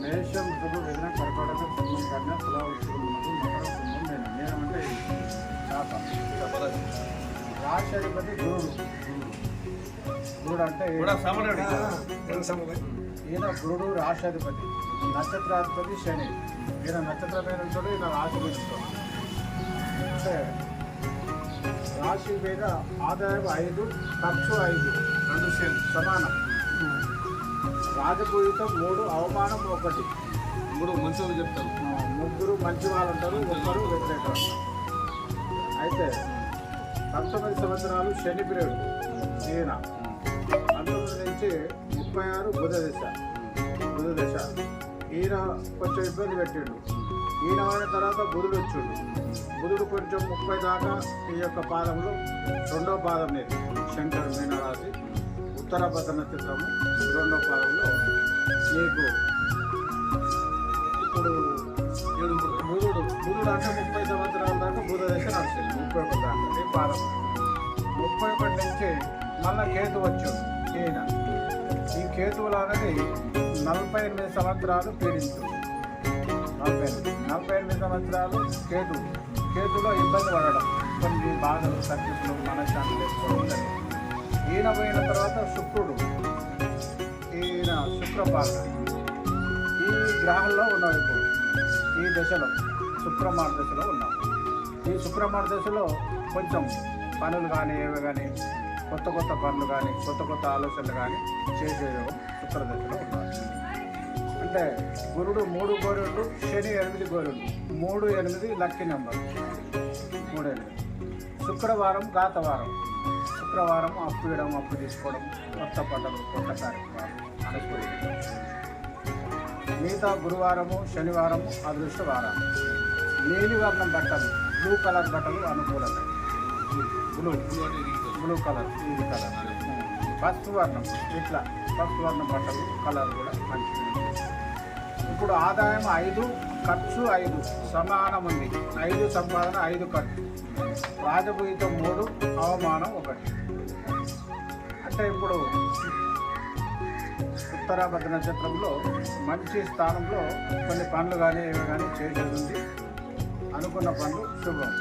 మేషం కర్కాటక కన్య తులా మకర కుంభం చాప గురుడు గురుడు అంటే ఈయన గురుడు రాశాధిపతి నక్షత్రాధిపతి శని. ఈయన నక్షత్ర పేరుతో ఈయన రాశి గురుడు అంటే రాశి మీద ఆదాయం ఐదు ఖర్చు ఐదు. రెండు సమానం. రాజపూజితం మూడు అవమానం ఒకటి. మూడు మంచి చెప్తారు. ముగ్గురు మంచి వాళ్ళు ఒక్కరు వ్యతిరేక అయితే పంతొమ్మిది సంవత్సరాలు శని పీరియడ్. ఈయన. పంతొమ్మిది నుంచి ముప్పై ఆరు బుధ దశ. బుధ దశ. ఈయన కొంచెం ఇబ్బంది పెట్టిండు. ఈయన అయిన తర్వాత బుధుడు వచ్చిండు. బుధుడు కొంచెం ముప్పై దాకా ఈ యొక్క పాదంలో రెండో పాదం లేదు. శంకర్ మీనరాశి ఉత్తర భద్ర నక్షత్రము రెండో పాదంలో మీకు ఇప్పుడు బుధుడు. బుధుడు అంటే ముప్పై సంవత్సరాల దాకా బుధ దశ ముప్పై ఒకటి దాకా పాదం. ముప్పై ఒకటి నుంచి మళ్ళా కేతు వచ్చాడు. ఈయన. ఈ కేతువులు అనేది నలభై ఎనిమిది సంవత్సరాలు పీడించు. నలభై ఎనిమిది. నలభై ఎనిమిది సంవత్సరాలు కేతు. కేతులో ఇబ్బంది పడడం. కొన్ని బాధలు తగ్గింపులు మనశ్శాంతి లేకపోవడం ఈయన పోయిన తర్వాత శుక్రుడు. ఈయన శుక్రపాలన ఈ గ్రహంలో ఉన్నాడు ఇప్పుడు ఈ దశలో శుక్రమార్ దశలో ఉన్నాం ఈ శుక్రమార్ దశలో కొంచెం పనులు కానీ ఏవి కానీ కొత్త కొత్త పనులు కానీ కొత్త కొత్త ఆలోచనలు కానీ చేసే శుక్రదశలో శుక్ర దశలో అంటే గురుడు మూడు గోరుడు శని ఎనిమిది గోరుడు. మూడు ఎనిమిది లక్కీ నెంబర్. మూడు ఎనిమిది. శుక్రవారం గాతవారం. శుక్రవారం అప్పు ఇవ్వడం అప్పు తీసుకోవడం కొత్త పంటలు కొత్త కార్యక్రమాలు మిగతా గురువారము శనివారము అదృష్ట వారాలు నీలివర్ణం బట్టలు బ్లూ కలర్ బట్టలు అనుకూలత బ్లూ బ్లూ కలర్ ఇది కలర్. పసుపు వర్ణం ఇట్లా. పసుపు వర్ణం బట్టలు కలర్ కూడా మంచిది ఇప్పుడు ఆదాయం ఐదు ఖర్చు ఐదు సమానం ఉంది. ఐదు సంపాదన ఐదు ఖర్చు. రాజభూయితం మూడు అవమానం ఒకటి. అంటే ఇప్పుడు ఉత్తరాభద్ర నక్షత్రంలో మంచి స్థానంలో కొన్ని పనులు కానీ ఏవి కానీ చేసేది ఉంది అనుకున్న పనులు శుభం.